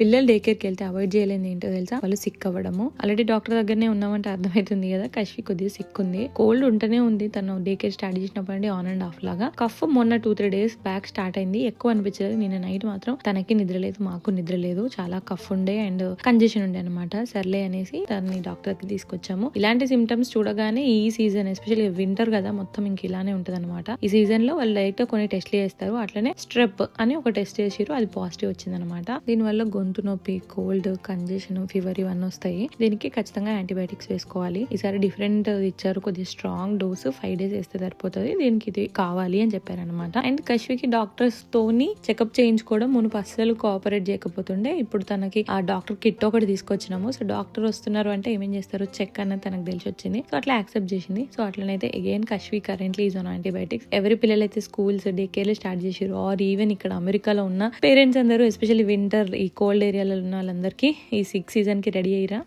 పిల్లలు డే కేర్కి వెళ్తే అవాయిడ్ చేయలేదు ఏంటో తెలుసా? వాళ్ళు సిక్ అవ్వడము. ఆల్రెడీ డాక్టర్ దగ్గరనే ఉన్నామంటే అర్థమవుతుంది కదా. కష్వి కొద్దిగా సిక్ ఉంది. కోల్డ్ ఉంటేనే ఉంది. తను డే కేర్ స్టార్ట్ చేసినప్పటి నుండి ఆన్ అండ్ ఆఫ్ లాగా. కఫ్ మొన్న two three days back start అయింది. ఎక్కువ అనిపించలేదు. నిన్న నైట్ మాత్రం తనకి నిద్ర లేదు మాకు నిద్ర లేదు. చాలా కఫ్ ఉండే అండ్ కంజెషన్ ఉండే అనమాట సర్లే అనేసి తనని డాక్టర్కి తీసుకొచ్చాము. ఇలాంటి సిమ్టమ్స్ చూడగానే ఈ సీజన్ ఎస్పెషల్లీ వింటర్ కదా మొత్తం ఇంక ఇలానే ఉంటది అనమాట ఈ సీజన్లో వాళ్ళు లైట్ కొన్ని టెస్ట్లు చేస్తారు. అట్లనే స్ట్రెప్ అని ఒక టెస్ట్ చేసిరు అది పాజిటివ్ వచ్చింది అనమాట దీని వల్ల గొంతు నొప్పి కోల్డ్ కంజెషన్ ఫీవర్ ఇవన్నీ వస్తాయి. దీనికి ఖచ్చితంగా యాంటీబయాటిక్స్ వేసుకోవాలి. ఈసారి డిఫరెంట్ ఇచ్చారు కొద్దిగా స్ట్రాంగ్ డోస్ ఫైవ్ డేస్ వేస్తే సరిపోతుంది. దీనికి ఇది కావాలి అని చెప్పారనమాట అండ్ కశ్వికి డాక్టర్స్ తోని చెకప్ చేయించుకోవడం మునుపు అస్సలు కోఆపరేట్ చేయకపోతుండే ఇప్పుడు తనకి ఆ డాక్టర్ కిట్ ఒకటి తీసుకొచ్చినాము. సో డాక్టర్ వస్తున్నారు అంటే ఏమేం చేస్తారు? చెక్ అన్నది తనకు తెలిసి వచ్చింది. సో అట్లా యాక్సెప్ట్ చేసింది. So అట్లనైతే again Kashvi currently is on antibiotics ఎవరి పిల్లలైతే స్కూల్స్ డే కేర్లు స్టార్ట్ చేసారు ఆర్ ఈవెన్ ఇక్కడ అమెరికాలో ఉన్న పేరెంట్స్ అందరూ ఎస్పెషల్లీ వింటర్ ఈ కోల్డ్ ఏరియాలో ఉన్న వాళ్ళందరికీ ఈ సిక్స్ సీజన్కి రెడీ అయ్యిరా.